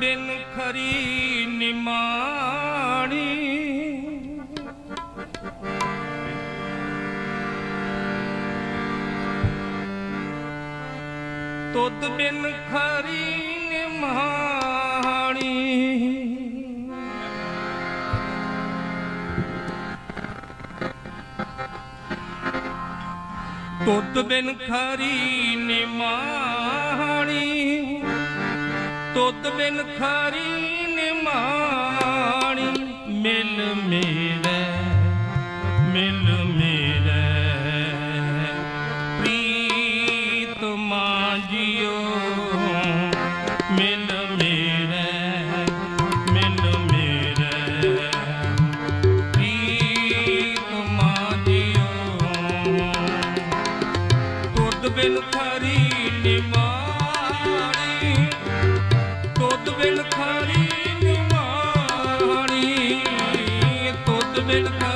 ਬਿਨ ਖਰੀ ਨਿਮਾਣੀ। ਤੁਧ ਬਿਨ ਖਰੀ ਨਿਮਾਣੀ। ਤੁਧ ਬਿਨ ਖਰੀ ਨਿਮਾਣੀ। ਤੁਧ ਬਿਨ ਖਾਰੀ ਨਿਮਾਣੀ ਮਿਲ ਮੇਲੇ ਮਿਲ Lord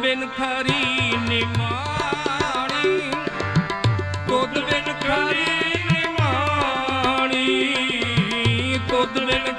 ਬਿਨ ਨਿਮਾਣੀ ਤੁਧ ਬਿਨ ਨਿਮਾਣੀ ਤੁਧ ਬਿਨ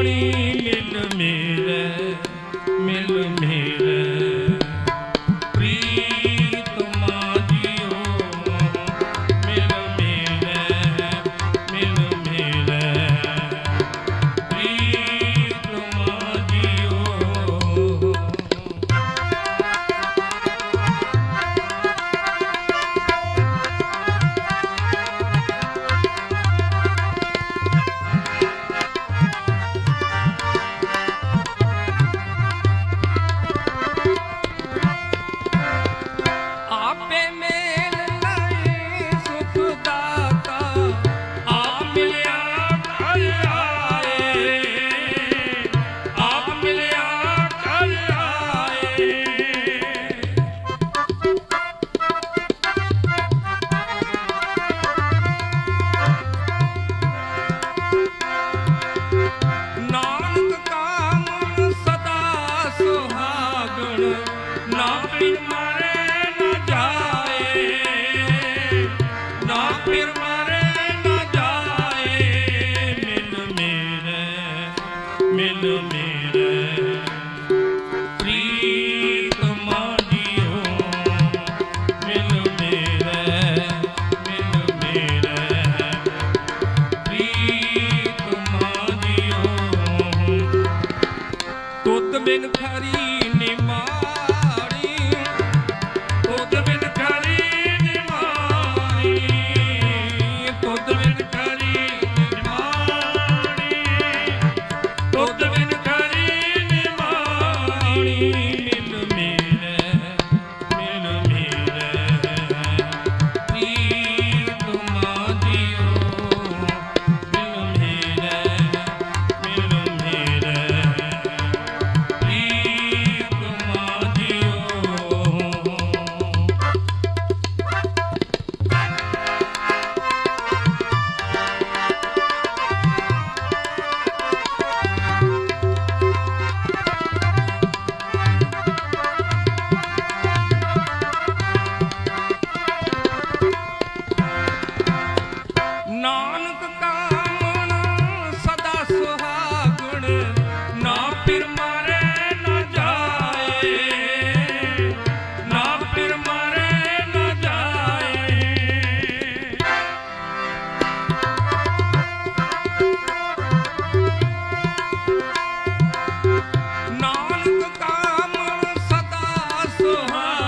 ਪਾਣੀ ਮਿਲ ਮੇਰੇ ਮਿਲ ਮਿਲ ਮੇਰੇ। Omaha.